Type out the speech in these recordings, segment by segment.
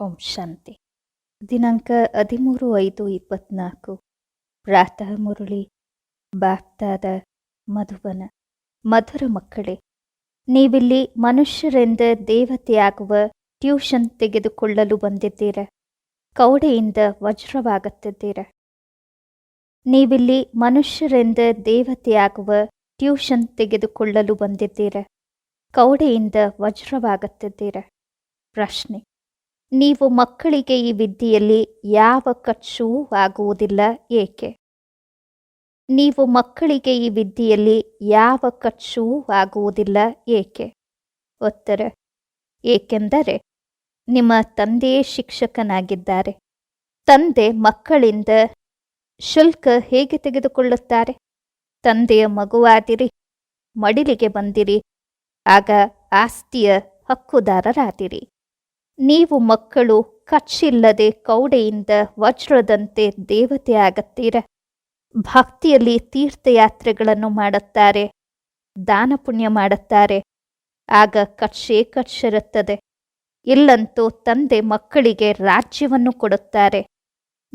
ಓಂ ಶಾಂತಿ. ದಿನಾಂಕ ಹದಿಮೂರು ಐದು ಇಪ್ಪತ್ನಾಲ್ಕು. ಪ್ರಾತಃ ಮುರುಳಿ. ಬಾಪ್ತಾದ ಮಧುಬನ. ಮಧುರ ಮಕ್ಕಳೇ, ನೀವಿಲ್ಲಿ ಮನುಷ್ಯರಿಂದ ದೇವತೆಯಾಗುವ ಟ್ಯೂಷನ್ ತೆಗೆದುಕೊಳ್ಳಲು ಬಂದಿದ್ದೀರ. ಕೌಡೆಯಿಂದ ವಜ್ರವಾಗುತ್ತಿದ್ದೀರ. ನೀವಿಲ್ಲಿ ಮನುಷ್ಯರಿಂದ ದೇವತೆಯಾಗುವ ಟ್ಯೂಷನ್ ತೆಗೆದುಕೊಳ್ಳಲು ಬಂದಿದ್ದೀರ. ಕೌಡೆಯಿಂದ ವಜ್ರವಾಗುತ್ತಿದ್ದೀರ. ಪ್ರಶ್ನೆ ನೀವು ಮಕ್ಕಳಿಗೆ ಈ ವಿದ್ಯೆಯಲ್ಲಿ ಯಾವ ಖರ್ಚೂ ಆಗುವುದಿಲ್ಲ. ಏಕೆ? ನೀವು ಮಕ್ಕಳಿಗೆ ಈ ವಿದ್ಯೆಯಲ್ಲಿ ಯಾವ ಖರ್ಚೂ ಆಗುವುದಿಲ್ಲ. ಏಕೆ? ಉತ್ತರ. ಏಕೆಂದರೆ ನಿಮ್ಮ ತಂದೆಯೇ ಶಿಕ್ಷಕನಾಗಿದ್ದಾರೆ. ತಂದೆ ಮಕ್ಕಳಿಂದ ಶುಲ್ಕ ಹೇಗೆ ತೆಗೆದುಕೊಳ್ಳುತ್ತಾರೆ? ತಂದೆಯ ಮಗುವಾದಿರಿ, ಮಡಿಲಿಗೆ ಬಂದಿರಿ, ಆಗ ಆಸ್ತಿಯ ಹಕ್ಕುದಾರರಾದಿರಿ. ನೀವು ಮಕ್ಕಳು ಕಚ್ಚಿಲ್ಲದೆ ಕೌಡೆಯಿಂದ ವಜ್ರದಂತೆ ದೇವತೆ ಆಗತ್ತೀರ. ಭಕ್ತಿಯಲ್ಲಿ ತೀರ್ಥಯಾತ್ರೆಗಳನ್ನು ಮಾಡುತ್ತಾರೆ ದಾನ ಪುಣ್ಯ ಮಾಡುತ್ತಾರೆ. ಆಗ ಕಚ್ಚೆ ಕಚ್ಚಿರುತ್ತದೆ. ಇಲ್ಲಂತೂ ತಂದೆ ಮಕ್ಕಳಿಗೆ ರಾಜ್ಯವನ್ನು ಕೊಡುತ್ತಾರೆ.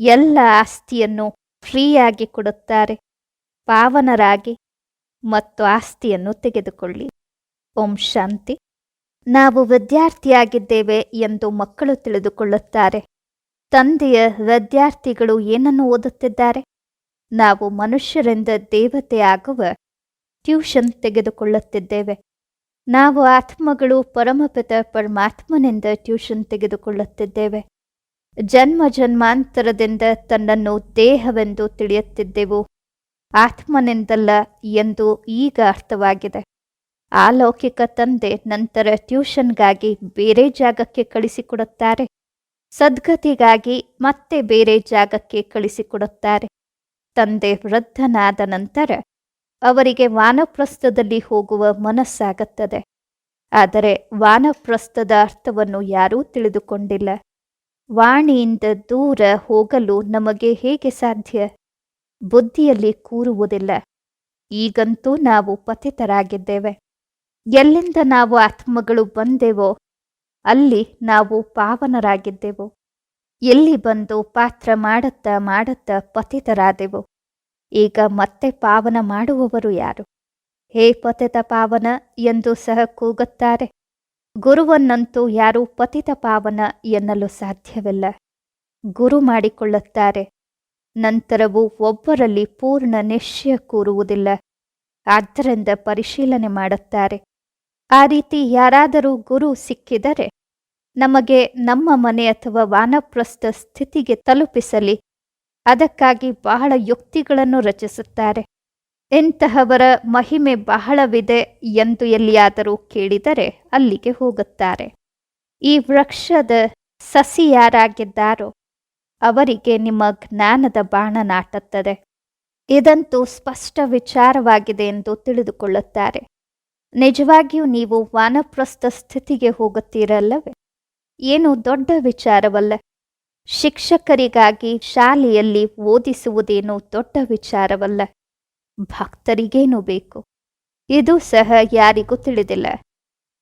ಎಲ್ಲ ಆಸ್ತಿಯನ್ನು ಫ್ರೀಯಾಗಿ ಕೊಡುತ್ತಾರೆ. ಪಾವನರಾಗಿ ಮತ್ತು ಆಸ್ತಿಯನ್ನು ತೆಗೆದುಕೊಳ್ಳಿ. ಓಂ ಶಾಂತಿ. ನಾವು ವಿದ್ಯಾರ್ಥಿಯಾಗಿದ್ದೇವೆ ಎಂದು ಮಕ್ಕಳು ತಿಳಿದುಕೊಳ್ಳುತ್ತಾರೆ. ತಂದೆಯ ವಿದ್ಯಾರ್ಥಿಗಳು ಏನನ್ನು ಓದುತ್ತಿದ್ದಾರೆ? ನಾವು ಮನುಷ್ಯರಿಂದ ದೇವತೆಯಾಗುವ ಟ್ಯೂಷನ್ ತೆಗೆದುಕೊಳ್ಳುತ್ತಿದ್ದೇವೆ. ನಾವು ಆತ್ಮಗಳು ಪರಮಪಿತ ಪರಮಾತ್ಮನಿಂದ ಟ್ಯೂಷನ್ ತೆಗೆದುಕೊಳ್ಳುತ್ತಿದ್ದೇವೆ. ಜನ್ಮ ಜನ್ಮಾಂತರದಿಂದ ತನ್ನನ್ನು ದೇಹವೆಂದು ತಿಳಿಯುತ್ತಿದ್ದೆವು. ಆತ್ಮನಿಂದಲ್ಲ ಎಂದು ಈಗ ಅರ್ಥವಾಗಿದೆ. ಆ ಲೌಕಿಕ ತಂದೆ ನಂತರ ಟ್ಯೂಷನ್ಗಾಗಿ ಬೇರೆ ಜಾಗಕ್ಕೆ ಕಳಿಸಿಕೊಡುತ್ತಾರೆ. ಸದ್ಗತಿಗಾಗಿ ಮತ್ತೆ ಬೇರೆ ಜಾಗಕ್ಕೆ ಕಳಿಸಿಕೊಡುತ್ತಾರೆ. ತಂದೆ ವೃದ್ಧನಾದ ನಂತರ ಅವರಿಗೆ ವಾನಪ್ರಸ್ಥದಲ್ಲಿ ಹೋಗುವ ಮನಸ್ಸಾಗುತ್ತದೆ. ಆದರೆ ವಾನಪ್ರಸ್ಥದ ಅರ್ಥವನ್ನು ಯಾರೂ ತಿಳಿದುಕೊಂಡಿಲ್ಲ. ವಾಣಿಯಿಂದ ದೂರ ಹೋಗಲು ನಮಗೆ ಹೇಗೆ ಸಾಧ್ಯ? ಬುದ್ಧಿಯಲ್ಲಿ ಕೂರುವುದಿಲ್ಲ. ಈಗಂತೂ ನಾವು ಪತಿತರಾಗಿದ್ದೇವೆ. ಎಲ್ಲಿಂದ ನಾವು ಆತ್ಮಗಳು ಬಂದೆವೋ, ಅಲ್ಲಿ ನಾವು ಪಾವನರಾಗಿದ್ದೆವು. ಎಲ್ಲಿ ಬಂದು ಪಾತ್ರ ಮಾಡುತ್ತಾ ಮಾಡುತ್ತಾ ಪತಿತರಾದೆವು. ಈಗ ಮತ್ತೆ ಪಾವನ ಮಾಡುವವರು ಯಾರು? ಹೇ ಪತಿತ ಪಾವನ, ಎಂದು ಸಹ ಕೂಗುತ್ತಾರೆ. ಗುರುವನ್ನಂತೂ ಯಾರೂ ಪತಿತ ಪಾವನ ಎನ್ನಲು ಸಾಧ್ಯವಿಲ್ಲ. ಗುರು ಮಾಡಿಕೊಳ್ಳುತ್ತಾರೆ. ನಂತರವೂ ಒಬ್ಬರಲ್ಲಿ ಪೂರ್ಣ ನಿಶ್ಚಯ ಕೂರುವುದಿಲ್ಲ. ಆದ್ದರಿಂದ ಪರಿಶೀಲನೆ ಮಾಡುತ್ತಾರೆ. ಆ ರೀತಿ ಯಾರಾದರೂ ಗುರು ಸಿಕ್ಕಿದರೆ ನಮಗೆ ನಮ್ಮ ಮನೆ ಅಥವಾ ವಾನಪ್ರಸ್ಥ ಸ್ಥಿತಿಗೆ ತಲುಪಿಸಲಿ. ಅದಕ್ಕಾಗಿ ಬಹಳ ಯುಕ್ತಿಗಳನ್ನು ರಚಿಸುತ್ತಾರೆ. ಇಂತಹವರ ಮಹಿಮೆ ಬಹಳವಿದೆ ಎಂದು ಎಲ್ಲಿಯಾದರೂ ಕೇಳಿದರೆ ಅಲ್ಲಿಗೆ ಹೋಗುತ್ತಾರೆ. ಈ ವೃಕ್ಷದ ಸಸಿ ಯಾರಾಗಿದ್ದಾರೋ ಅವರಿಗೆ ನಿಮ್ಮ ಜ್ಞಾನದ ಬಾಣ ನಾಟುತ್ತದೆ. ಇದಂತೂ ಸ್ಪಷ್ಟ ವಿಚಾರವಾಗಿದೆ ಎಂದು ತಿಳಿದುಕೊಳ್ಳುತ್ತಾರೆ. ನಿಜವಾಗಿಯೂ ನೀವು ವಾನಪ್ರಸ್ಥ ಸ್ಥಿತಿಗೆ ಹೋಗುತ್ತೀರಲ್ಲವೇ? ಏನು ದೊಡ್ಡ ವಿಚಾರವಲ್ಲ. ಶಿಕ್ಷಕರಿಗಾಗಿ ಶಾಲೆಯಲ್ಲಿ ಓದಿಸುವುದೇನು ದೊಡ್ಡ ವಿಚಾರವಲ್ಲ. ಭಕ್ತರಿಗೇನು ಬೇಕು? ಇದು ಸಹ ಯಾರಿಗೂ ತಿಳಿದಿಲ್ಲ.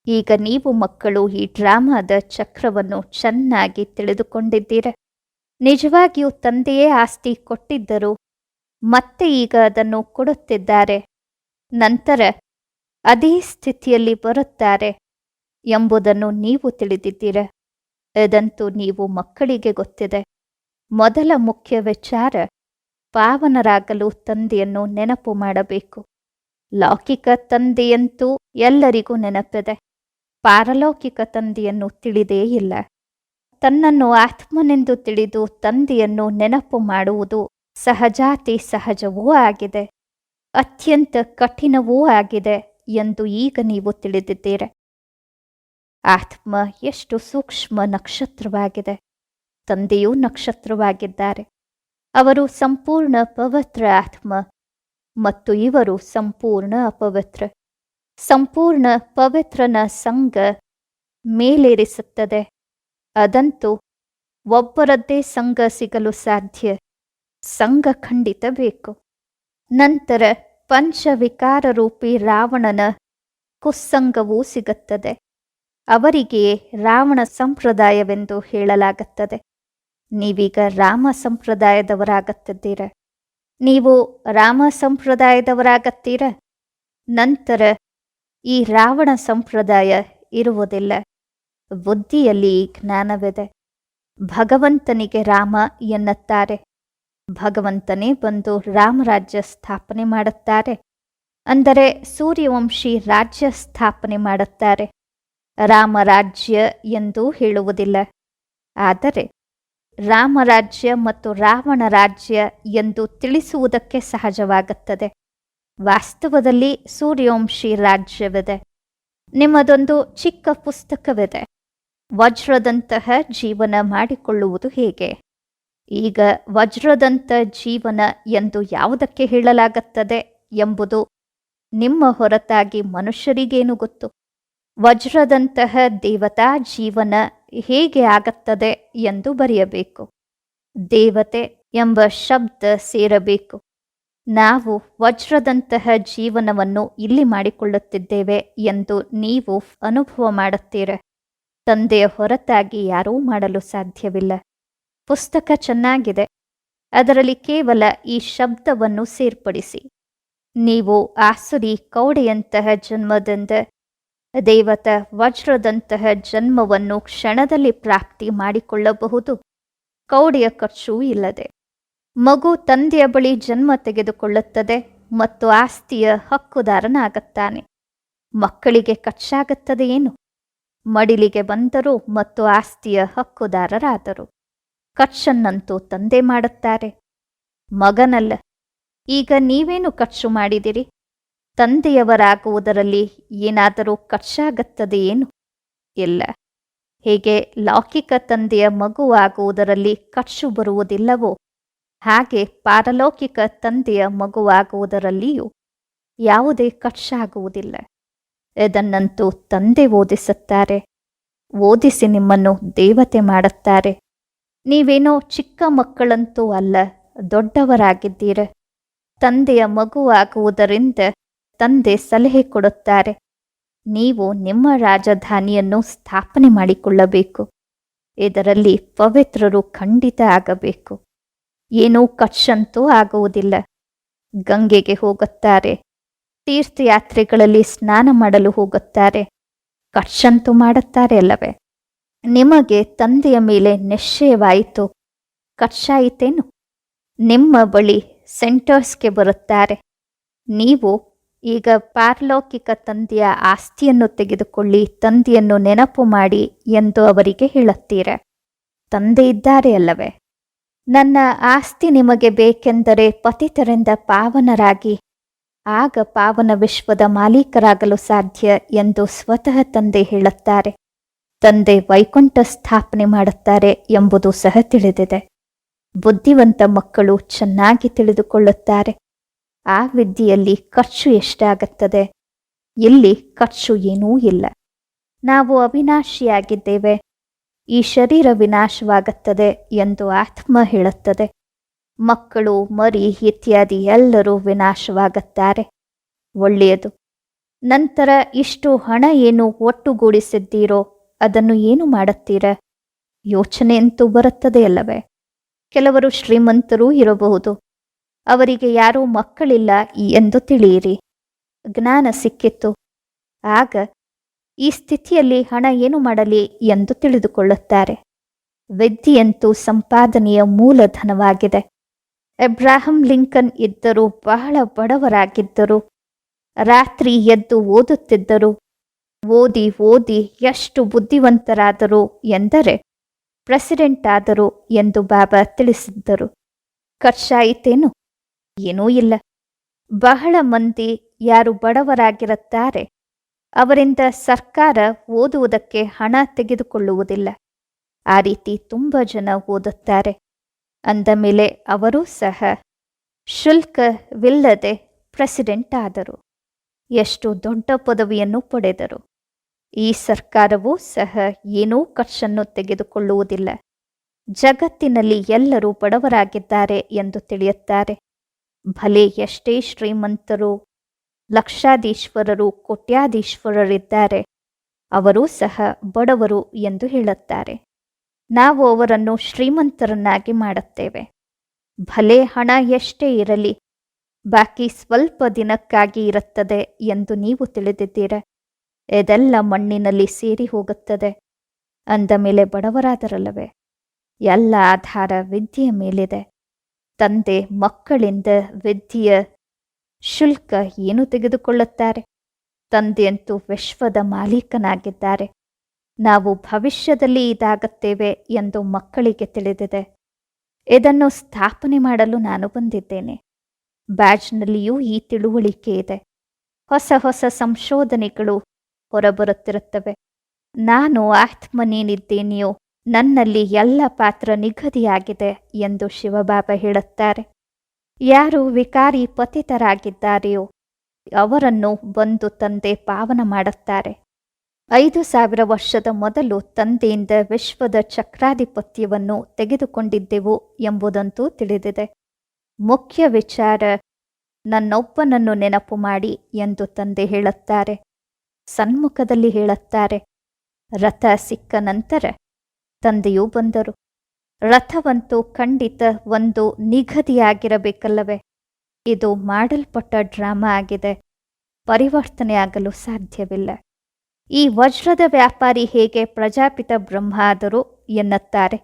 ಈಗ ನೀವು ಮಕ್ಕಳು ಈ ಡ್ರಾಮಾದ ಚಕ್ರವನ್ನು ಚೆನ್ನಾಗಿ ತಿಳಿದುಕೊಂಡಿದ್ದೀರ? ನಿಜವಾಗಿಯೂ ತಂದೆಯೇ ಆಸ್ತಿ ಕೊಟ್ಟಿದ್ದರು ಮತ್ತೆ ಈಗ ಅದನ್ನು ಕೊಡುತ್ತಿದ್ದಾರೆ. ನಂತರ ಅದೇ ಸ್ಥಿತಿಯಲ್ಲಿ ಬರುತ್ತಾರೆ ಎಂಬುದನ್ನು ನೀವು ತಿಳಿದಿದ್ದೀರ. ಇದಂತೂ ನೀವು ಮಕ್ಕಳಿಗೆ ಗೊತ್ತಿದೆ. ಮೊದಲ ಮುಖ್ಯ ವಿಚಾರ, ಪಾವನರಾಗಲು ತಂದೆಯನ್ನು ನೆನಪು ಮಾಡಬೇಕು. ಲೌಕಿಕ ತಂದೆಯಂತೂ ಎಲ್ಲರಿಗೂ ನೆನಪಿದೆ. ಪಾರಲೌಕಿಕ ತಂದೆಯನ್ನು ತಿಳಿದೇ ಇಲ್ಲ. ತನ್ನನ್ನು ಆತ್ಮನೆಂದು ತಿಳಿದು ತಂದೆಯನ್ನು ನೆನಪು ಮಾಡುವುದು ಸಹಜಾತಿ ಸಹಜವೂ ಆಗಿದೆ. ಅತ್ಯಂತ ಕಠಿಣವೂ ಆಗಿದೆ. ಎಂದು ಈಗ ನೀವು ತಿಳಿದಿದ್ದೀರಿ. ಆತ್ಮ ಎಷ್ಟು ಸೂಕ್ಷ್ಮ ನಕ್ಷತ್ರವಾಗಿದೆ. ತಂದೆಯೂ ನಕ್ಷತ್ರವಾಗಿದ್ದಾರೆ. ಅವರು ಸಂಪೂರ್ಣ ಪವಿತ್ರ ಆತ್ಮ ಮತ್ತು ಇವರು ಸಂಪೂರ್ಣ ಅಪವಿತ್ರ. ಸಂಪೂರ್ಣ ಪವಿತ್ರನ ಸಂಘ ಮೇಲೇರಿಸುತ್ತದೆ. ಅದಂತೂ ಒಬ್ಬರದ್ದೇ ಸಂಘ ಸಿಗಲು ಸಾಧ್ಯ. ಸಂಘ ಖಂಡಿತ ಬೇಕು. ನಂತರ ಪಂಚವಿಕಾರ ರೂಪಿ ರಾವಣನ ಕುಸ್ಸಂಗವೂ ಸಿಗುತ್ತದೆ. ಅವರಿಗೆ ರಾವಣ ಸಂಪ್ರದಾಯವೆಂದು ಹೇಳಲಾಗುತ್ತದೆ. ನೀವೀಗ ರಾಮ ಸಂಪ್ರದಾಯದವರಾಗುತ್ತಿದ್ದೀರ. ನೀವು ರಾಮ ಸಂಪ್ರದಾಯದವರಾಗತ್ತೀರ? ನಂತರ ಈ ರಾವಣ ಸಂಪ್ರದಾಯ ಇರುವುದಿಲ್ಲ. ಬುದ್ಧಿಯಲ್ಲಿ ಜ್ಞಾನವಿದೆ. ಭಗವಂತನಿಗೆ ರಾಮ ಎನ್ನುತ್ತಾರೆ. ಭಗವಂತನೇ ಬಂದು ರಾಮರಾಜ್ಯ ಸ್ಥಾಪನೆ ಮಾಡುತ್ತಾರೆ. ಅಂದರೆ ಸೂರ್ಯವಂಶಿ ರಾಜ್ಯ ಸ್ಥಾಪನೆ ಮಾಡುತ್ತಾರೆ. ರಾಮರಾಜ್ಯ ಎಂದು ಹೇಳುವುದಿಲ್ಲ. ಆದರೆ ರಾಮರಾಜ್ಯ ಮತ್ತು ರಾವಣ ರಾಜ್ಯ ಎಂದು ತಿಳಿಸುವುದಕ್ಕೆ ಸಹಜವಾಗುತ್ತದೆ. ವಾಸ್ತವದಲ್ಲಿ ಸೂರ್ಯವಂಶಿ ರಾಜ್ಯವಿದೆ. ನಿಮ್ಮದೊಂದು ಚಿಕ್ಕ ಪುಸ್ತಕವಿದೆ. ವಜ್ರದಂತಹ ಜೀವನ ಮಾಡಿಕೊಳ್ಳುವುದು ಹೇಗೆ? ಈಗ ವಜ್ರದಂಥ ಜೀವನ ಎಂದು ಯಾವುದಕ್ಕೆ ಹೇಳಲಾಗುತ್ತದೆ ಎಂಬುದು ನಿಮ್ಮ ಹೊರತಾಗಿ ಮನುಷ್ಯರಿಗೇನು ಗೊತ್ತು? ವಜ್ರದಂತಹ ದೇವತಾ ಜೀವನ ಹೇಗೆ ಆಗುತ್ತದೆ ಎಂದು ಬರೆಯಬೇಕು. ದೇವತೆ ಎಂಬ ಶಬ್ದ ಸೇರಬೇಕು. ನಾವು ವಜ್ರದಂತಹ ಜೀವನವನ್ನು ಇಲ್ಲಿ ಮಾಡಿಕೊಳ್ಳುತ್ತಿದ್ದೇವೆ ಎಂದು ನೀವು ಅನುಭವ ಮಾಡುತ್ತೀರ. ತಂದೆಯ ಹೊರತಾಗಿ ಯಾರೂ ಮಾಡಲು ಸಾಧ್ಯವಿಲ್ಲ. ಪುಸ್ತಕ ಚೆನ್ನಾಗಿದೆ. ಅದರಲ್ಲಿ ಕೇವಲ ಈ ಶಬ್ದವನ್ನು ಸೇರ್ಪಡಿಸಿ. ನೀವು ಆಸುರಿ ಕೌಡೆಯಂತಹ ಜನ್ಮದಿಂದ, ದೇವತ ವಜ್ರದಂತಹ ಜನ್ಮವನ್ನು ಕ್ಷಣದಲ್ಲಿ ಪ್ರಾಪ್ತಿ ಮಾಡಿಕೊಳ್ಳಬಹುದು. ಕೌಡೆಯ ಖರ್ಚು ಇಲ್ಲದೆ. ಮಗು ತಂದೆಯ ಬಳಿ ಜನ್ಮ ತೆಗೆದುಕೊಳ್ಳುತ್ತದೆ ಮತ್ತು ಆಸ್ತಿಯ ಹಕ್ಕುದಾರನಾಗುತ್ತಾನೆ. ಮಕ್ಕಳಿಗೆ ಖರ್ಚಾಗುತ್ತದೆ ಏನು? ಮಡಿಲಿಗೆ ಬಂದರು ಮತ್ತು ಆಸ್ತಿಯ ಹಕ್ಕುದಾರರಾದರು. ಖರ್ಚನ್ನಂತೂ ತಂದೆ ಮಾಡುತ್ತಾರೆ. ಮಗನಲ್ಲ, ಈಗ ನೀವೇನು ಖರ್ಚು ಮಾಡಿದಿರಿ? ತಂದೆಯವರಾಗುವುದರಲ್ಲಿ ಏನಾದರೂ ಖರ್ಚಾಗತ್ತದೆಯೇನು ಇಲ್ಲ, ಹೇಗೆ ಲೌಕಿಕ ತಂದೆಯ ಮಗುವಾಗುವುದರಲ್ಲಿ ಖರ್ಚು ಬರುವುದಿಲ್ಲವೋ? ಹಾಗೆ ಪಾರಲೌಕಿಕ ತಂದೆಯ ಮಗುವಾಗುವುದರಲ್ಲಿಯೂ ಯಾವುದೇ ಖರ್ಚಾಗುವುದಿಲ್ಲ ಇದನ್ನಂತೂ ತಂದೆ ಓದಿಸುತ್ತಾರೆ, ಓದಿಸಿ ನಿಮ್ಮನ್ನು ದೇವತೆ ಮಾಡುತ್ತಾರೆ. ನೀವೇನೋ ಚಿಕ್ಕ ಮಕ್ಕಳಂತೂ ಅಲ್ಲ, ದೊಡ್ಡವರಾಗಿದ್ದೀರ. ತಂದೆಯ ಮಗುವಾಗುವುದರಿಂದ ತಂದೆ ಸಲಹೆ ಕೊಡುತ್ತಾರೆ. ನೀವು ನಿಮ್ಮ ರಾಜಧಾನಿಯನ್ನು ಸ್ಥಾಪನೆ ಮಾಡಿಕೊಳ್ಳಬೇಕು. ಇದರಲ್ಲಿ ಪವಿತ್ರರು ಖಂಡಿತ ಆಗಬೇಕು. ಏನೂ ಕಚ್ಚಂತೂ ಆಗುವುದಿಲ್ಲ. ಗಂಗೆಗೆ ಹೋಗುತ್ತಾರೆ. ತೀರ್ಥಯಾತ್ರೆಗಳಲ್ಲಿ ಸ್ನಾನ ಮಾಡಲು ಹೋಗುತ್ತಾರೆ. ಕಚ್ಚಂತೂ ಮಾಡುತ್ತಾರೆ ಅಲ್ಲವೇ? ನಿಮಗೆ ತಂದೆಯ ಮೇಲೆ ನಿಶ್ಚಯವಾಯಿತು. ಖರ್ಚಾಯಿತೇನು ನಿಮ್ಮ ಬಳಿ ಸೆಂಟರ್ಸ್ಗೆ ಬರುತ್ತಾರೆ. ನೀವು ಈಗ ಪಾರಲೌಕಿಕ ತಂದೆಯ ಆಸ್ತಿಯನ್ನು ತೆಗೆದುಕೊಳ್ಳಿ, ತಂದೆಯನ್ನು ನೆನಪು ಮಾಡಿ ಎಂದು ಅವರಿಗೆ ಹೇಳುತ್ತೀರ. ತಂದೆ ಇದ್ದಾರೆ ಅಲ್ಲವೇ? ನನ್ನ ಆಸ್ತಿ ನಿಮಗೆ ಬೇಕೆಂದರೆ ಪತಿತರಿಂದ ಪಾವನರಾಗಿ. ಆಗ ಪಾವನ ವಿಶ್ವದ ಮಾಲೀಕರಾಗಲು ಸಾಧ್ಯ ಎಂದು ಸ್ವತಃ ತಂದೆ ಹೇಳುತ್ತಾರೆ. ತಂದೆ ವೈಕುಂಠ ಸ್ಥಾಪನೆ ಮಾಡುತ್ತಾರೆ ಎಂಬುದು ಸಹ ತಿಳಿದಿದೆ. ಬುದ್ಧಿವಂತ ಮಕ್ಕಳು ಚೆನ್ನಾಗಿ ತಿಳಿದುಕೊಳ್ಳುತ್ತಾರೆ. ಆ ವಿದ್ಯೆಯಲ್ಲಿ ಖರ್ಚು ಎಷ್ಟಾಗುತ್ತದೆ? ಇಲ್ಲಿ ಖರ್ಚು ಏನೂ ಇಲ್ಲ. ನಾವು ಅವಿನಾಶಿಯಾಗಿದ್ದೇವೆ. ಈ ಶರೀರ ವಿನಾಶವಾಗುತ್ತದೆ ಎಂದು ಆತ್ಮ ಹೇಳುತ್ತದೆ. ಮಕ್ಕಳು, ಮರಿ ಇತ್ಯಾದಿ ಎಲ್ಲರೂ ವಿನಾಶವಾಗುತ್ತಾರೆ. ಒಳ್ಳೆಯದು. ನಂತರ ಇಷ್ಟು ಹಣ ಏನು ಒಟ್ಟುಗೂಡಿಸಿದ್ದೀರೋ ಅದನ್ನು ಏನು ಮಾಡುತ್ತೀರ? ಯೋಚನೆ ಅಂತೂ ಬರುತ್ತದೆ ಅಲ್ಲವೇ? ಕೆಲವರು ಶ್ರೀಮಂತರೂ ಇರಬಹುದು. ಅವರಿಗೆ ಯಾರೂ ಮಕ್ಕಳಿಲ್ಲ ಎಂದು ತಿಳಿಯಿರಿ. ಜ್ಞಾನ ಸಿಕ್ಕಿತ್ತು ಆಗ ಈ ಸ್ಥಿತಿಯಲ್ಲಿ ಹಣ ಏನು ಮಾಡಲಿ ಎಂದು ತಿಳಿದುಕೊಳ್ಳುತ್ತಾರೆ. ವಿದ್ಯೆಯಂತೂ ಸಂಪಾದನೆಯ ಮೂಲಧನವಾಗಿದೆ. ಎಬ್ರಾಹಂ ಲಿಂಕನ್ ಇದ್ದರೂ ಬಹಳ ಬಡವರಾಗಿದ್ದರು. ರಾತ್ರಿ ಎದ್ದು ಓದುತ್ತಿದ್ದರು. ಓದಿ ಓದಿ ಎಷ್ಟು ಬುದ್ಧಿವಂತರಾದರು ಎಂದರೆ ಪ್ರೆಸಿಡೆಂಟ್ ಆದರು ಎಂದು ಬಾಬಾ ತಿಳಿಸಿದ್ದರು. ಖರ್ಚಾಯಿತೇನು ಏನೂ ಇಲ್ಲ. ಬಹಳ ಮಂದಿ ಯಾರು ಬಡವರಾಗಿರುತ್ತಾರೆ, ಅವರಿಂದ ಸರ್ಕಾರ ಓದುವುದಕ್ಕೆ ಹಣ ತೆಗೆದುಕೊಳ್ಳುವುದಿಲ್ಲ. ಆ ರೀತಿ ತುಂಬ ಜನ ಓದುತ್ತಾರೆ. ಅಂದ ಮೇಲೆ ಅವರೂ ಸಹ ಶುಲ್ಕವಿಲ್ಲದೆ ಪ್ರೆಸಿಡೆಂಟ್ ಆದರು ಎಷ್ಟು ದೊಡ್ಡ ಪದವಿಯನ್ನು ಪಡೆದರು. ಈ ಸರ್ಕಾರವೂ ಸಹ ಏನೂ ಖರ್ಚನ್ನು ತೆಗೆದುಕೊಳ್ಳುವುದಿಲ್ಲ. ಜಗತ್ತಿನಲ್ಲಿ ಎಲ್ಲರೂ ಬಡವರಾಗಿದ್ದಾರೆ ಎಂದು ತಿಳಿಯುತ್ತಾರೆ. ಭಲೆ ಎಷ್ಟೇ ಶ್ರೀಮಂತರು, ಲಕ್ಷಾಧೀಶ್ವರರು, ಕೋಟ್ಯಾಧೀಶ್ವರರಿದ್ದಾರೆ. ಅವರೂ ಸಹ ಬಡವರು ಎಂದು ಹೇಳುತ್ತಾರೆ. ನಾವು ಅವರನ್ನು ಶ್ರೀಮಂತರನ್ನಾಗಿ ಮಾಡುತ್ತೇವೆ. ಭಲೆ ಹಣ ಎಷ್ಟೇ ಇರಲಿ, ಬಾಕಿ ಸ್ವಲ್ಪ ದಿನಕ್ಕಾಗಿ ಇರುತ್ತದೆ ಎಂದು ನೀವು ತಿಳಿದಿದ್ದೀರ? ಇದೆಲ್ಲ ಮಣ್ಣಿನಲ್ಲಿ ಸೇರಿ ಹೋಗುತ್ತದೆ. ಅಂದ ಮೇಲೆ ಬಡವರಾದರಲ್ಲವೇ? ಎಲ್ಲ ಆಧಾರ ವಿದ್ಯೆಯ ಮೇಲಿದೆ. ತಂದೆ ಮಕ್ಕಳಿಂದ ವಿದ್ಯೆಯ ಶುಲ್ಕ ಏನು ತೆಗೆದುಕೊಳ್ಳುತ್ತಾರೆ? ತಂದೆಯಂತೂ ವಿಶ್ವದ ಮಾಲೀಕನಾಗಿದ್ದಾರೆ. ನಾವು ಭವಿಷ್ಯದಲ್ಲಿ ಇದಾಗುತ್ತೇವೆ ಎಂದು ಮಕ್ಕಳಿಗೆ ತಿಳಿದಿದೆ. ಇದನ್ನು ಸ್ಥಾಪನೆ ಮಾಡಲು ನಾನು ಬಂದಿದ್ದೇನೆ. ಬ್ಯಾಜ್ನಲ್ಲಿಯೂ ಈ ತಿಳುವಳಿಕೆ ಇದೆ. ಹೊಸ ಹೊಸ ಸಂಶೋಧನೆಗಳು ಹೊರಬರುತ್ತಿರುತ್ತವೆ. ನಾನು ಆತ್ಮನೇನಿದ್ದೇನೆಯೋ, ನನ್ನಲ್ಲಿ ಎಲ್ಲ ಪಾತ್ರ ನಿಗದಿಯಾಗಿದೆ ಎಂದು ಶಿವಬಾಬ ಹೇಳುತ್ತಾರೆ. ಯಾರು ವಿಕಾರಿ ಪತಿತರಾಗಿದ್ದಾರೆಯೋ, ಅವರನ್ನು ಬಂದು ತಂದೆ ಪಾವನ ಮಾಡುತ್ತಾರೆ. ಐದು ಸಾವಿರ ವರ್ಷದ ಮೊದಲು ತಂದೆಯಿಂದ ವಿಶ್ವದ ಚಕ್ರಾಧಿಪತ್ಯವನ್ನು ತೆಗೆದುಕೊಂಡಿದ್ದೆವು ಎಂಬುದಂತೂ ತಿಳಿದಿದೆ. ಮುಖ್ಯ ವಿಚಾರ, ನನ್ನೊಬ್ಬನನ್ನು ನೆನಪು ಮಾಡಿ ಎಂದು ತಂದೆ ಹೇಳುತ್ತಾರೆ. ಸನ್ಮುಖದಲ್ಲಿ ಹೇಳುತ್ತಾರೆ. ರಥ ಸಿಕ್ಕ ನಂತರ ತಂದೆಯೂ ಬಂದರು. ರಥವಂತೂ ಖಂಡಿತ ಒಂದು ನಿಗದಿಯಾಗಿರಬೇಕಲ್ಲವೇ? ಇದು ಮಾಡಲ್ಪಟ್ಟ ಡ್ರಾಮಾ ಆಗಿದೆ. ಪರಿವರ್ತನೆ ಆಗಲು ಸಾಧ್ಯವಿಲ್ಲ. ಈ ವಜ್ರದ ವ್ಯಾಪಾರಿ ಹೇಗೆ ಪ್ರಜಾಪಿತ ಬ್ರಹ್ಮ ಆದರು ಎನ್ನುತ್ತಾರೆ.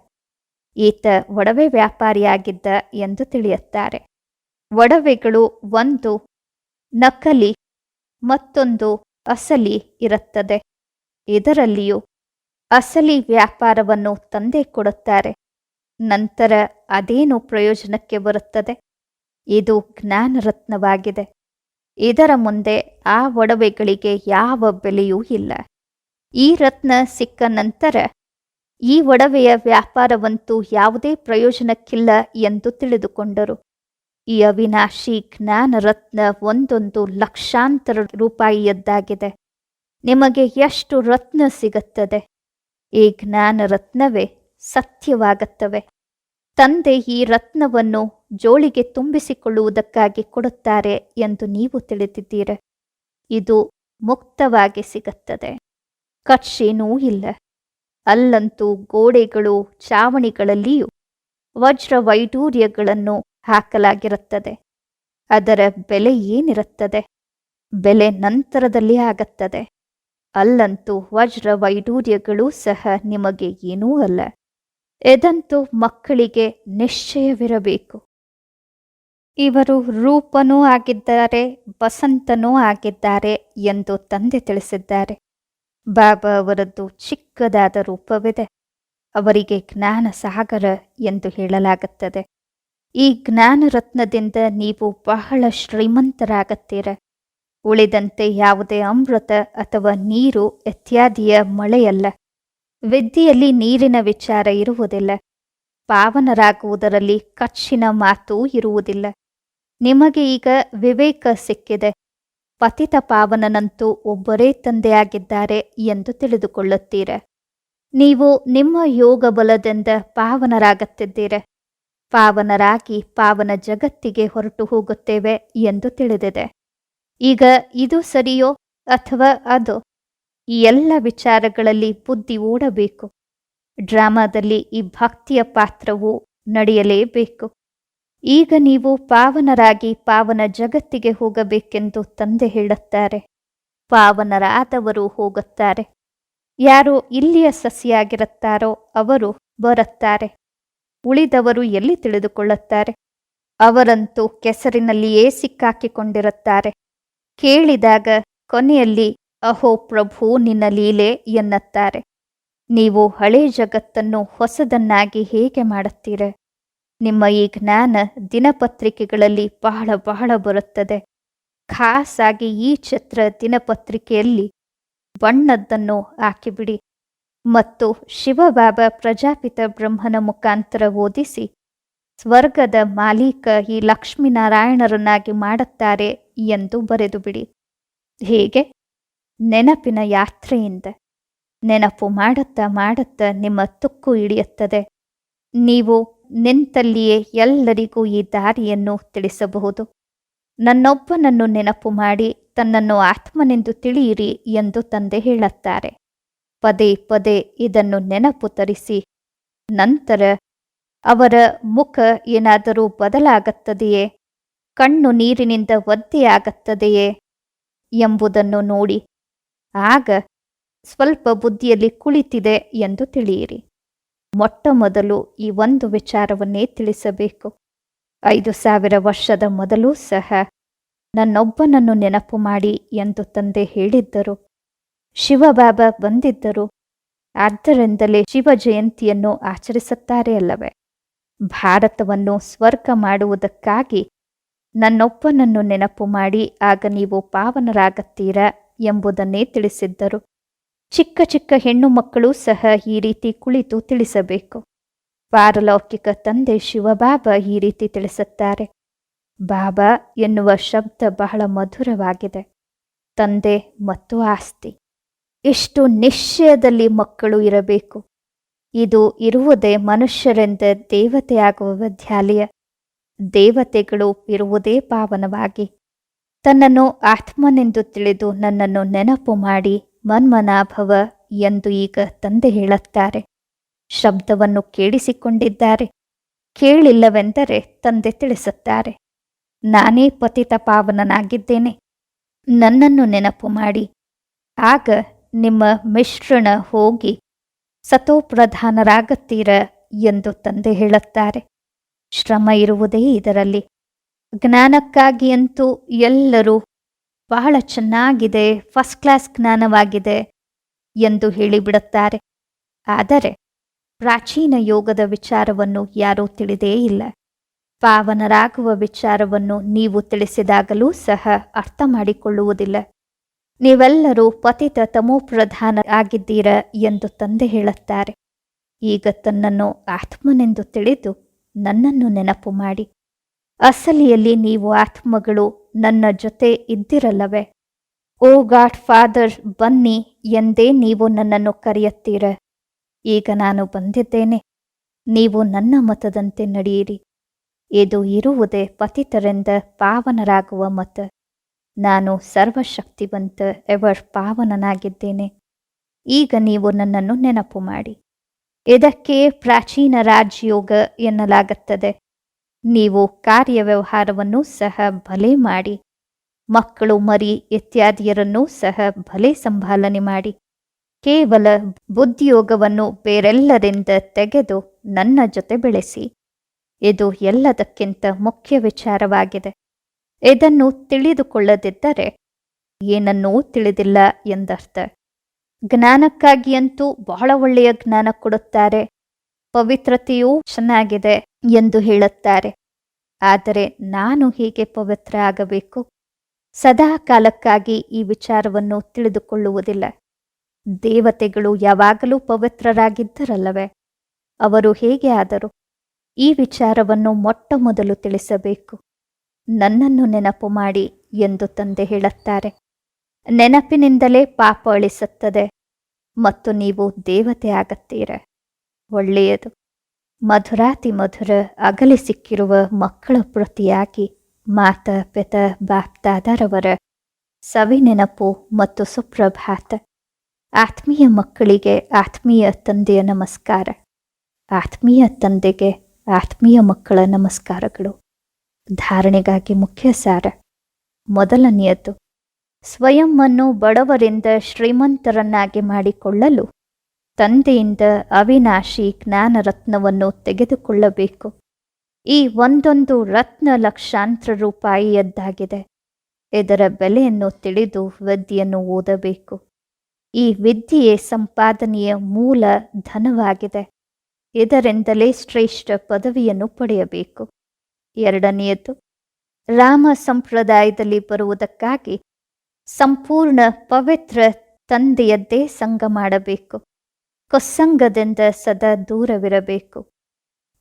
ಈತ ಒಡವೆ ವ್ಯಾಪಾರಿಯಾಗಿದ್ದ ಎಂದು ತಿಳಿಯುತ್ತಾರೆ. ಒಡವೆಗಳು ಒಂದು ನಕಲಿ, ಮತ್ತೊಂದು ಅಸಲಿ ಇರುತ್ತದೆ. ಇದರಲ್ಲಿಯೂ ಅಸಲಿ ವ್ಯಾಪಾರವನ್ನು ತಂದೆ ಕೊಡುತ್ತಾರೆ. ನಂತರ ಅದೇನು ಪ್ರಯೋಜನಕ್ಕೆ ಬರುತ್ತದೆ? ಇದು ಜ್ಞಾನರತ್ನವಾಗಿದೆ. ಇದರ ಮುಂದೆ ಆ ಒಡವೆಗಳಿಗೆ ಯಾವ ಬೆಲೆಯೂ ಇಲ್ಲ. ಈ ರತ್ನ ಸಿಕ್ಕ ನಂತರ ಈ ಒಡವೆಯ ವ್ಯಾಪಾರವಂತೂ ಯಾವುದೇ ಪ್ರಯೋಜನಕ್ಕಿಲ್ಲ ಎಂದು ತಿಳಿದುಕೊಂಡರು. ಈ ಅವಿನಾಶಿ ಜ್ಞಾನ ರತ್ನ ಒಂದೊಂದು ಲಕ್ಷಾಂತರ ರೂಪಾಯಿಯದ್ದಾಗಿದೆ. ನಿಮಗೆ ಎಷ್ಟು ರತ್ನ ಸಿಗುತ್ತದೆ? ಈ ಜ್ಞಾನ ರತ್ನವೇ ಸತ್ಯವಾಗುತ್ತವೆ. ತಂದೆ ಈ ರತ್ನವನ್ನು ಜೋಳಿಗೆ ತುಂಬಿಸಿಕೊಳ್ಳುವುದಕ್ಕಾಗಿ ಕೊಡುತ್ತಾರೆ ಎಂದು ನೀವು ತಿಳಿದಿದ್ದೀರಿ. ಇದು ಮುಕ್ತವಾಗಿ ಸಿಗುತ್ತದೆ. ಕಕ್ಷೇನೂ ಇಲ್ಲ. ಅಲ್ಲಂತೂ ಗೋಡೆಗಳು, ಚಾವಣಿಗಳಲ್ಲಿಯೂ ವಜ್ರ ವೈಡೂರ್ಯಗಳನ್ನು ಹಾಕಲಾಗಿರುತ್ತದೆ. ಅದರ ಬೆಲೆ ಏನಿರುತ್ತದೆ? ಬೆಲೆ ನಂತರದಲ್ಲಿ ಆಗುತ್ತದೆ. ಅಲ್ಲಂತೂ ವಜ್ರ ವೈಡೂರ್ಯಗಳು ಸಹ ನಿಮಗೆ ಏನೂ ಅಲ್ಲ. ಎದಂತೂ ಮಕ್ಕಳಿಗೆ ನಿಶ್ಚಯವಿರಬೇಕು. ಇವರು ರೂಪನೂ ಆಗಿದ್ದಾರೆ, ಬಸಂತನೂ ಆಗಿದ್ದಾರೆ ಎಂದು ತಂದೆ ತಿಳಿಸಿದ್ದಾರೆ. ಬಾಬಾ ಅವರದ್ದು ಚಿಕ್ಕದಾದ ರೂಪವಿದೆ. ಅವರಿಗೆ ಜ್ಞಾನ ಸಾಗರ ಎಂದು ಹೇಳಲಾಗುತ್ತದೆ. ಈ ಜ್ಞಾನ ರತ್ನದಿಂದ ನೀವು ಬಹಳ ಶ್ರೀಮಂತರಾಗತ್ತೀರ. ಉಳಿದಂತೆ ಯಾವುದೇ ಅಮೃತ ಅಥವಾ ನೀರು ಇತ್ಯಾದಿಯ ಮಳೆಯಲ್ಲ. ವಿದ್ಯೆಯಲ್ಲಿ ನೀರಿನ ವಿಚಾರ ಇರುವುದಿಲ್ಲ. ಪಾವನರಾಗುವುದರಲ್ಲಿ ಕಚ್ಚಿನ ಮಾತೂ ಇರುವುದಿಲ್ಲ. ನಿಮಗೆ ಈಗ ವಿವೇಕ ಸಿಕ್ಕಿದೆ. ಪತಿತ ಪಾವನನಂತೂ ಒಬ್ಬರೇ ತಂದೆಯಾಗಿದ್ದಾರೆ ಎಂದು ತಿಳಿದುಕೊಳ್ಳುತ್ತೀರ. ನೀವು ನಿಮ್ಮ ಯೋಗ ಬಲದಿಂದ ಪಾವನರಾಗುತ್ತಿದ್ದೀರ. ಪಾವನರಾಗಿ ಪಾವನ ಜಗತ್ತಿಗೆ ಹೊರಟು ಹೋಗುತ್ತೇವೆ ಎಂದು ತಿಳಿದಿದೆ. ಈಗ ಇದು ಸರಿಯೋ ಅಥವಾ ಅದು? ಈ ಎಲ್ಲ ವಿಚಾರಗಳಲ್ಲಿ ಬುದ್ಧಿ ಓಡಬೇಕು. ಡ್ರಾಮಾದಲ್ಲಿ ಈ ಭಕ್ತಿಯ ಪಾತ್ರವು ನಡೆಯಲೇಬೇಕು. ಈಗ ನೀವು ಪಾವನರಾಗಿ ಪಾವನ ಜಗತ್ತಿಗೆ ಹೋಗಬೇಕೆಂದು ತಂದೆ ಹೇಳುತ್ತಾರೆ. ಪಾವನರಾದವರು ಹೋಗುತ್ತಾರೆ. ಯಾರು ಇಲ್ಲಿಯ ಸಸಿಯಾಗಿರುತ್ತಾರೋ ಅವರು ಬರುತ್ತಾರೆ. ಉಳಿದವರು ಎಲ್ಲಿ ತಿಳಿದುಕೊಳ್ಳುತ್ತಾರೆ? ಅವರಂತೂ ಕೆಸರಿನಲ್ಲಿಯೇ ಸಿಕ್ಕಾಕಿಕೊಂಡಿರುತ್ತಾರೆ. ಕೇಳಿದಾಗ ಕೊನೆಯಲ್ಲಿ, ಅಹೋ ಪ್ರಭು, ನಿನ್ನ ಲೀಲೆ ಎನ್ನುತ್ತಾರೆ. ನೀವು ಹಳೆ ಜಗತ್ತನ್ನು ಹೊಸದನ್ನಾಗಿ ಹೇಗೆ ಮಾಡುತ್ತೀರ? ನಿಮ್ಮ ಈ ಜ್ಞಾನ ದಿನಪತ್ರಿಕೆಗಳಲ್ಲಿ ಬಹಳ ಬಹಳ ಬರುತ್ತದೆ. ಖಾಸಾಗಿ ಈ ಚಿತ್ರ ದಿನಪತ್ರಿಕೆಯಲ್ಲಿ ಬಣ್ಣದ್ದನ್ನು ಹಾಕಿಬಿಡಿ. ಮತ್ತು ಶಿವಬಾಬಾ ಪ್ರಜಾಪಿತ ಬ್ರಹ್ಮನ ಮುಖಾಂತರ ಓದಿಸಿ ಸ್ವರ್ಗದ ಮಾಲೀಕ ಈ ಲಕ್ಷ್ಮೀನಾರಾಯಣರನ್ನಾಗಿ ಮಾಡುತ್ತಾರೆ ಎಂದು ಬರೆದು ಬಿಡಿ. ಹೇಗೆ ನೆನಪಿನ ಯಾತ್ರೆಯಿಂದ ನೆನಪು ಮಾಡುತ್ತಾ ಮಾಡುತ್ತಾ ನಿಮ್ಮ ತುಕ್ಕು ಹಿಡಿಯುತ್ತದೆ ನೀವು ನಿಂತಲ್ಲಿಯೇ ಎಲ್ಲರಿಗೂ ಈ ದಾರಿಯನ್ನು ತಿಳಿಸಬಹುದು. ನನ್ನೊಬ್ಬನನ್ನು ನೆನಪು ಮಾಡಿ ತನ್ನನ್ನು ಆತ್ಮನೆಂದು ತಿಳಿಯಿರಿ ಎಂದು ತಂದೆ ಹೇಳುತ್ತಾರೆ. ಪದೇ ಪದೇ ಇದನ್ನು ನೆನಪು ತರಿಸಿ ನಂತರ, ಅವರ ಮುಖ ಏನಾದರೂ ಬದಲಾಗುತ್ತದೆಯೇ? ಕಣ್ಣು ನೀರಿನಿಂದ ಒದ್ದೆಯಾಗುತ್ತದೆಯೇ? ಎಂಬುದನ್ನು ನೋಡಿ. ಆಗ ಸ್ವಲ್ಪ ಬುದ್ಧಿಯಲ್ಲಿ ಕುಳಿತಿದೆ ಎಂದು ತಿಳಿಯಿರಿ. ಮೊಟ್ಟ ಮೊದಲು ಈ ಒಂದು ವಿಚಾರವನ್ನೇ ತಿಳಿಸಬೇಕು. ಐದು ಸಾವಿರ ವರ್ಷದ ಮೊದಲೂ ಸಹ ನನ್ನೊಬ್ಬನನ್ನು ನೆನಪು ಮಾಡಿ ಎಂದು ತಂದೆ ಹೇಳಿದ್ದರು. ಶಿವಬಾಬಾ ಬಂದಿದ್ದರು. ಆದ್ದರಿಂದಲೇ ಶಿವ ಜಯಂತಿಯನ್ನು ಆಚರಿಸುತ್ತಾರೆ ಅಲ್ಲವೇ? ಭಾರತವನ್ನು ಸ್ವರ್ಗ ಮಾಡುವುದಕ್ಕಾಗಿ ನನ್ನೊಬ್ಬನನ್ನು ನೆನಪು ಮಾಡಿ ಆಗ ನೀವು ಪಾವನರಾಗತ್ತೀರಾ ಎಂಬುದನ್ನೇ ತಿಳಿಸಿದ್ದರು. ಚಿಕ್ಕ ಚಿಕ್ಕ ಹೆಣ್ಣು ಮಕ್ಕಳು ಸಹ ಈ ರೀತಿ ಕುಳಿತು ತಿಳಿಸಬೇಕು. ಪಾರಲೌಕಿಕ ತಂದೆ ಶಿವಬಾಬಾ ಈ ರೀತಿ ತಿಳಿಸುತ್ತಾರೆ. ಬಾಬಾ ಎನ್ನುವ ಶಬ್ದ ಬಹಳ ಮಧುರವಾಗಿದೆ. ತಂದೆ ಮತ್ತು ಆಸ್ತಿ. ಎಷ್ಟು ನಿಶ್ಚಯದಲ್ಲಿ ಮಕ್ಕಳು ಇರಬೇಕು. ಇದು ಇರುವುದೇ ಮನುಷ್ಯರೆಂದ ದೇವತೆಯಾಗುವ ವಿದ್ಯಾಲಯ ದೇವತೆಗಳು ಇರುವುದೇ ಪಾವನವಾಗಿ. ತನ್ನನ್ನು ಆತ್ಮನೆಂದು ತಿಳಿದು ನನ್ನನ್ನು ನೆನಪು ಮಾಡಿ ಮನ್ಮನಾಭವ ಎಂದು ಈಗ ತಂದೆ ಹೇಳುತ್ತಾರೆ. ಶಬ್ದವನ್ನು ಕೇಳಿಸಿಕೊಂಡಿದ್ದಾರೆ. ಕೇಳಿಲ್ಲವೆಂದರೆ ತಂದೆ ತಿಳಿಸುತ್ತಾರೆ. ನಾನೇ ಪತಿತ ಪಾವನನಾಗಿದ್ದೇನೆ. ನನ್ನನ್ನು ನೆನಪು ಮಾಡಿ. ಆಗ ನಿಮ್ಮ ಮಿಶ್ರಣ ಹೋಗಿ ಸತೋಪ್ರಧಾನರಾಗತ್ತೀರ ಎಂದು ತಂದೆ ಹೇಳುತ್ತಾರೆ. ಶ್ರಮ ಇರುವುದೇ ಇದರಲ್ಲಿ. ಜ್ಞಾನಕ್ಕಾಗಿಯಂತೂ ಎಲ್ಲರೂ ಬಹಳ ಚೆನ್ನಾಗಿದೆ, ಫಸ್ಟ್ ಕ್ಲಾಸ್ ಜ್ಞಾನವಾಗಿದೆ ಎಂದು ಹೇಳಿಬಿಡುತ್ತಾರೆ. ಆದರೆ ಪ್ರಾಚೀನ ಯೋಗದ ವಿಚಾರವನ್ನು ಯಾರೂ ತಿಳಿದೇ ಇಲ್ಲ. ಪಾವನರಾಗುವ ವಿಚಾರವನ್ನು ನೀವು ತಿಳಿಸಿದಾಗಲೂ ಸಹ ಅರ್ಥ ಮಾಡಿಕೊಳ್ಳುವುದಿಲ್ಲ. ನೀವೆಲ್ಲರೂ ಪತಿತ ತಮೋಪ್ರಧಾನ ಆಗಿದ್ದೀರ ಎಂದು ತಂದೆ ಹೇಳುತ್ತಾರೆ. ಈಗ ತನ್ನನ್ನು ಆತ್ಮನೆಂದು ತಿಳಿದು ನನ್ನನ್ನು ನೆನಪು ಮಾಡಿ. ಅಸಲಿಯಲ್ಲಿ ನೀವು ಆತ್ಮಗಳು ನನ್ನ ಜೊತೆ ಇದ್ದಿರಲ್ಲವೇ? ಓ ಗಾಡ್ ಫಾದರ್, ಬನ್ನಿ ಎಂದೇ ನೀವು ನನ್ನನ್ನು ಕರೆಯುತ್ತೀರ. ಈಗ ನಾನು ಬಂದಿದ್ದೇನೆ. ನೀವು ನನ್ನ ಮತದಂತೆ ನಡೆಯಿರಿ. ಇದು ಇರುವುದೇ ಪತಿತರೆಂದ ಪಾವನರಾಗುವ ಮತ. ನಾನು ಸರ್ವಶಕ್ತಿವಂತ ಎವರ್ ಪಾವನನಾಗಿದ್ದೇನೆ. ಈಗ ನೀವು ನನ್ನನ್ನು ನೆನಪು ಮಾಡಿ. ಇದಕ್ಕೆ ಪ್ರಾಚೀನ ರಾಜಯೋಗ ಎನ್ನಲಾಗುತ್ತದೆ. ನೀವು ಕಾರ್ಯವ್ಯವಹಾರವನ್ನು ಸಹ ಭಲೆ ಮಾಡಿ. ಮಕ್ಕಳು ಮರಿ ಇತ್ಯಾದಿಯರನ್ನೂ ಸಹ ಭಲೆ ಸಂಭಾಲನೆ ಮಾಡಿ. ಕೇವಲ ಬುದ್ಧಿಯೋಗವನ್ನು ಬೇರೆಲ್ಲರಿಂದ ತೆಗೆದು ನನ್ನ ಜೊತೆ ಬೆಳೆಸಿ. ಇದು ಎಲ್ಲದಕ್ಕಿಂತ ಮುಖ್ಯ ವಿಚಾರವಾಗಿದೆ. ಇದನ್ನು ತಿಳಿದುಕೊಳ್ಳದಿದ್ದರೆ ಏನನ್ನೂ ತಿಳಿದಿಲ್ಲ ಎಂದರ್ಥ. ಜ್ಞಾನಕ್ಕಾಗಿಯಂತೂ ಬಹಳ ಒಳ್ಳೆಯ ಜ್ಞಾನ ಕೊಡುತ್ತಾರೆ. ಪವಿತ್ರತೆಯೂ ಚೆನ್ನಾಗಿದೆ ಎಂದು ಹೇಳುತ್ತಾರೆ. ಆದರೆ ನಾನು ಹೀಗೆ ಪವಿತ್ರ ಆಗಬೇಕು? ಸದಾ ಕಾಲಕ್ಕಾಗಿ ಈ ವಿಚಾರವನ್ನು ತಿಳಿದುಕೊಳ್ಳುವುದಿಲ್ಲ. ದೇವತೆಗಳು ಯಾವಾಗಲೂ ಪವಿತ್ರರಾಗಿದ್ದರಲ್ಲವೇ? ಅವರು ಹೇಗೆ ಆದರು? ಈ ವಿಚಾರವನ್ನು ಮೊಟ್ಟ ಮೊದಲು ತಿಳಿಸಬೇಕು. ನನ್ನನ್ನು ನೆನಪು ಮಾಡಿ ಎಂದು ತಂದೆ ಹೇಳುತ್ತಾರೆ. ನೆನಪಿನಿಂದಲೇ ಪಾಪ ಅಳಿಸುತ್ತದೆ. ಮತ್ತು ನೀವು ದೇವತೆ ಆಗತ್ತೀರ. ಒಳ್ಳೆಯದು. ಮಧುರಾತಿ ಮಧುರ ಅಗಲಿ ಸಿಕ್ಕಿರುವ ಮಕ್ಕಳ ಪ್ರತಿಯಾಗಿ ಮಾತ ಪಿತ ಸವಿ ನೆನಪು ಮತ್ತು ಸುಪ್ರಭಾತ. ಆತ್ಮೀಯ ಮಕ್ಕಳಿಗೆ ಆತ್ಮೀಯ ತಂದೆಯ ನಮಸ್ಕಾರ. ಆತ್ಮೀಯ ತಂದೆಗೆ ಆತ್ಮೀಯ ಮಕ್ಕಳ ನಮಸ್ಕಾರಗಳು. ಧಾರಣೆಗಾಗಿ ಮುಖ್ಯ ಸಾರ ಮೊದಲನೆಯದು ಸ್ವಯಂವನ್ನು ಬಡವರಿಂದ ಶ್ರೀಮಂತರನ್ನಾಗಿ ಮಾಡಿಕೊಳ್ಳಲು ತಂದೆಯಿಂದ ಅವಿನಾಶಿ ಜ್ಞಾನರತ್ನವನ್ನು ತೆಗೆದುಕೊಳ್ಳಬೇಕು. ಈ ಒಂದೊಂದು ರತ್ನ ಲಕ್ಷಾಂತರ ರೂಪಾಯಿಯದ್ದಾಗಿದೆ. ಇದರ ಬೆಲೆಯನ್ನು ತಿಳಿದು ವಿದ್ಯೆಯನ್ನು ಓದಬೇಕು. ಈ ವಿದ್ಯೆಯೇ ಸಂಪಾದನೆಯ ಮೂಲ ಧನವಾಗಿದೆ. ಇದರಿಂದಲೇ ಶ್ರೇಷ್ಠ ಪದವಿಯನ್ನು ಪಡೆಯಬೇಕು. ಎರಡನೆಯದು, ರಾಮ ಸಂಪ್ರದಾಯದಲ್ಲಿ ಬರುವುದಕ್ಕಾಗಿ ಸಂಪೂರ್ಣ ಪವಿತ್ರ ತಂದೆಯದ್ದೇ ಸಂಘ ಮಾಡಬೇಕು. ಕೊಸ್ಸಂಗದಿಂದ ಸದಾ ದೂರವಿರಬೇಕು.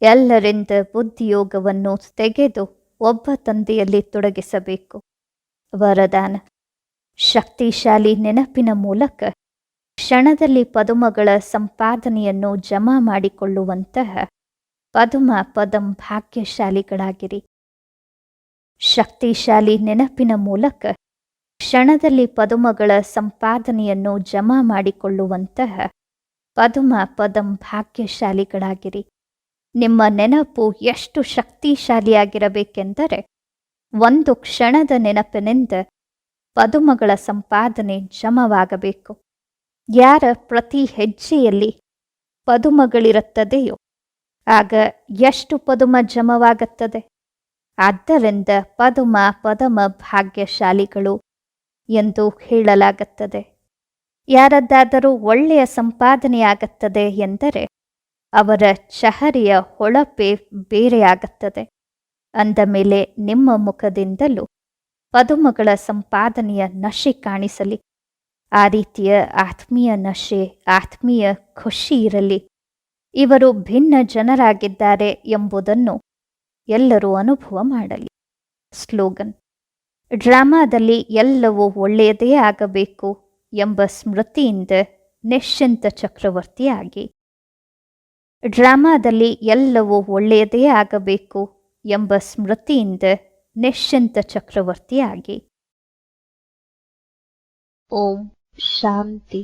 ಎಲ್ಲರಿಂದ ಬುದ್ಧಿಯೋಗವನ್ನು ತೆಗೆದು ಒಬ್ಬ ತಂದೆಯಲ್ಲಿ ತೊಡಗಿಸಬೇಕು. ವರದಾನ, ಶಕ್ತಿಶಾಲಿ ನೆನಪಿನ ಮೂಲಕ ಕ್ಷಣದಲ್ಲಿ ಪದುಮಗಳ ಸಂಪಾದನೆಯನ್ನು ಜಮಾ ಮಾಡಿಕೊಳ್ಳುವಂತಹ ಪದುಮ ಪದಂ ಭಾಗ್ಯಶಾಲಿಗಳಾಗಿರಿ. ಶಕ್ತಿಶಾಲಿ ನೆನಪಿನ ಮೂಲಕ ಕ್ಷಣದಲ್ಲಿ ಪದುಮಗಳ ಸಂಪಾದನೆಯನ್ನು ಜಮಾ ಮಾಡಿಕೊಳ್ಳುವಂತಹ ಪದುಮ ಪದಂ ಭಾಗ್ಯಶಾಲಿಗಳಾಗಿರಿ. ನಿಮ್ಮ ನೆನಪು ಎಷ್ಟು ಶಕ್ತಿಶಾಲಿಯಾಗಿರಬೇಕೆಂದರೆ ಒಂದು ಕ್ಷಣದ ನೆನಪಿನಿಂದ ಪದುಮಗಳ ಸಂಪಾದನೆ ಜಮವಾಗಬೇಕು. ಯಾರ ಪ್ರತಿ ಹೆಜ್ಜೆಯಲ್ಲಿ ಪದುಮಗಳಿರುತ್ತದೆಯೋ ಆಗ ಎಷ್ಟು ಪದುಮ ಜಮವಾಗುತ್ತದೆ? ಆದ್ದರಿಂದ ಪದುಮ ಪದಮ ಭಾಗ್ಯಶಾಲಿಗಳು ಎಂದು ಹೇಳಲಾಗುತ್ತದೆ. ಯಾರದ್ದಾದರೂ ಒಳ್ಳೆಯ ಸಂಪಾದನೆಯಾಗುತ್ತದೆ ಎಂದರೆ ಅವರ ಚಹರಿಯ ಹೊಳಪೆ ಬೇರೆಯಾಗುತ್ತದೆ. ಅಂದ ಮೇಲೆ ನಿಮ್ಮ ಮುಖದಿಂದಲೂ ಪದುಮಗಳ ಸಂಪಾದನೆಯ ನಶೆ ಕಾಣಿಸಲಿ. ಆ ರೀತಿಯ ಆತ್ಮೀಯ ನಶೆ, ಆತ್ಮೀಯ ಖುಷಿ ಇರಲಿ. ಇವರು ಭಿನ್ನ ಜನರಾಗಿದ್ದಾರೆ ಎಂಬುದನ್ನು ಎಲ್ಲರೂ ಅನುಭವ ಮಾಡಲಿ. ಸ್ಲೋಗನ್, ಡ್ರಾಮಾದಲ್ಲಿ ಎಲ್ಲವೂ ಒಳ್ಳೆಯದೇ ಆಗಬೇಕು ಎಂಬ ಸ್ಮೃತಿಯಿಂದ ನಿಶ್ಚಿಂತ ಚಕ್ರವರ್ತಿಯಾಗಿ. ಡ್ರಾಮಾದಲ್ಲಿ ಎಲ್ಲವೂ ಒಳ್ಳೆಯದೇ ಆಗಬೇಕು ಎಂಬ ಸ್ಮೃತಿಯಿಂದ ನಿಶ್ಚಿಂತ ಚಕ್ರವರ್ತಿಯಾಗಿ. ಓಂ ಶಾಂತಿ.